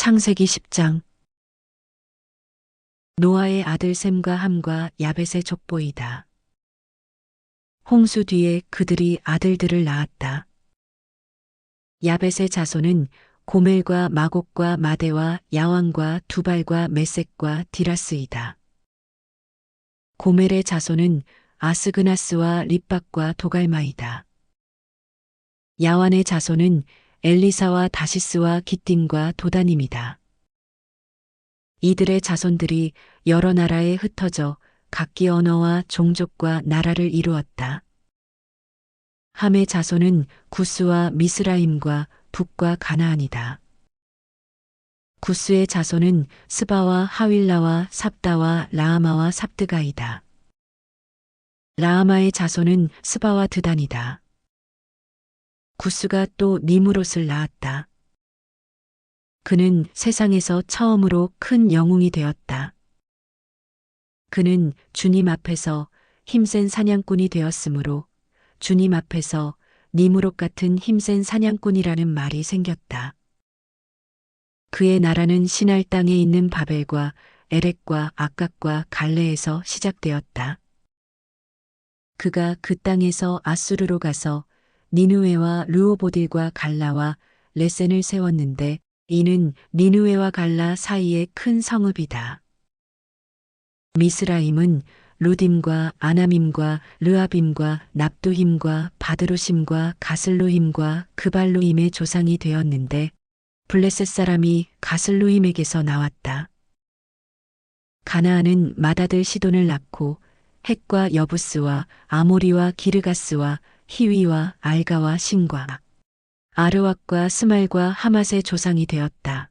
창세기 10장 노아의 아들 셈과 함과 야벳의 족보이다. 홍수 뒤에 그들이 아들들을 낳았다. 야벳의 자손은 고멜과 마곡과 마대와 야왕과 두발과 메섹과 디라스이다. 고멜의 자손은 아스그나스와 립박과 도갈마이다. 야완의 자손은 엘리사와 다시스와 기띔과 도다님이다. 이들의 자손들이 여러 나라에 흩어져 각기 언어와 종족과 나라를 이루었다. 함의 자손은 구스와 미스라임과 북과 가나안이다. 구스의 자손은 스바와 하윌라와 삽다와 라아마와 삽드가이다. 라아마의 자손은 스바와 드단이다. 구스가 또 니무롯을 낳았다. 그는 세상에서 처음으로 큰 영웅이 되었다. 그는 주님 앞에서 힘센 사냥꾼이 되었으므로 주님 앞에서 니무롯 같은 힘센 사냥꾼이라는 말이 생겼다. 그의 나라는 신할 땅에 있는 바벨과 에렉과 아깝과 갈레에서 시작되었다. 그가 그 땅에서 아수르로 가서 니누웨와 르오보딜과 갈라와 레센을 세웠는데 이는 니누웨와 갈라 사이의 큰 성읍이다. 미스라임은 루딤과 아나밈과 르아빔과 납두힘과 바드루심과 가슬루힘과 그발루임의 조상이 되었는데 블레셋 사람이 가슬루임에게서 나왔다. 가나안은 마다들 시돈을 낳고 헷과 여부스와 아모리와 기르가스와 히위와 알가와 신과 아르왁과 스말과 하맛의 조상이 되었다.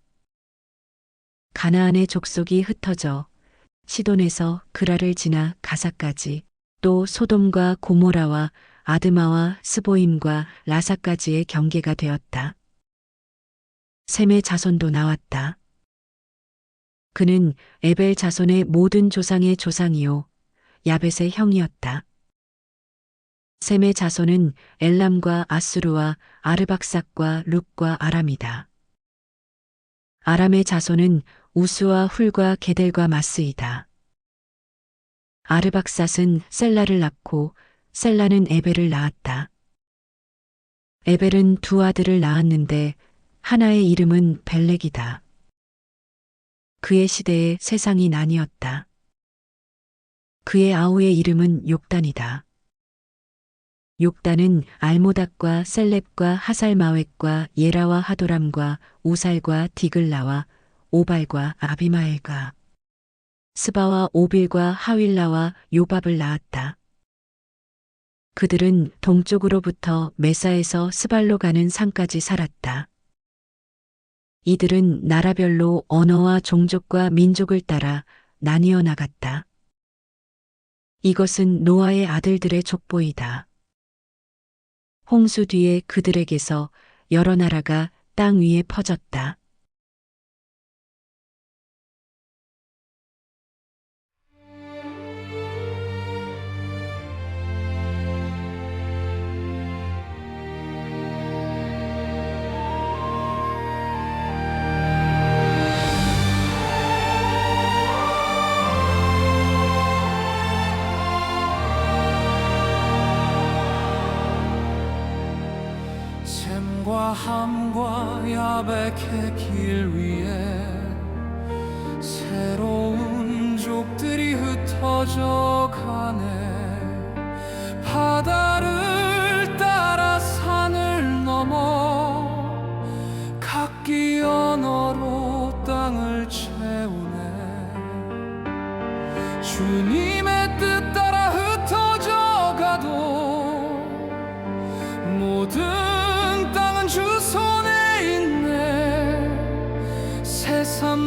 가나안의 족속이 흩어져 시돈에서 그라를 지나 가사까지 또 소돔과 고모라와 아드마와 스보임과 라사까지의 경계가 되었다. 셈의 자손도 나왔다. 그는 에벨 자손의 모든 조상의 조상이요 야벳의 형이었다. 셈의 자손은 엘람과 아수르와 아르박삭과 룩과 아람이다. 아람의 자손은 우스와 훌과 게델과 마스이다. 아르박삿은 셀라를 낳고 셀라는 에벨을 낳았다. 에벨은 두 아들을 낳았는데 하나의 이름은 벨렉이다. 그의 시대에 세상이 나뉘었다. 그의 아우의 이름은 욕단이다. 욕단은 알모닥과 셀렙과 하살마웻과 예라와 하도람과 우살과 디글라와 오발과 아비마엘과 스바와 오빌과 하윌라와 요밥을 낳았다. 그들은 동쪽으로부터 메사에서 스발로 가는 산까지 살았다. 이들은 나라별로 언어와 종족과 민족을 따라 나뉘어 나갔다. 이것은 노아의 아들들의 족보이다. 홍수 뒤에 그들에게서 여러 나라가 땅 위에 퍼졌다. 샘과 함과 야백의 길 위에 새로운 족들이 흩어져 가네. 바다를 따라 산을 넘어 각기 언어로 땅을 채우네. 주님의 뜻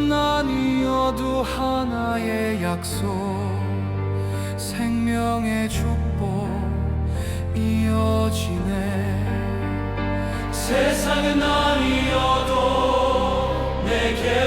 나뉘어도 하나의 약속 생명의 축복 이어지네. 세상은 나뉘어도 내게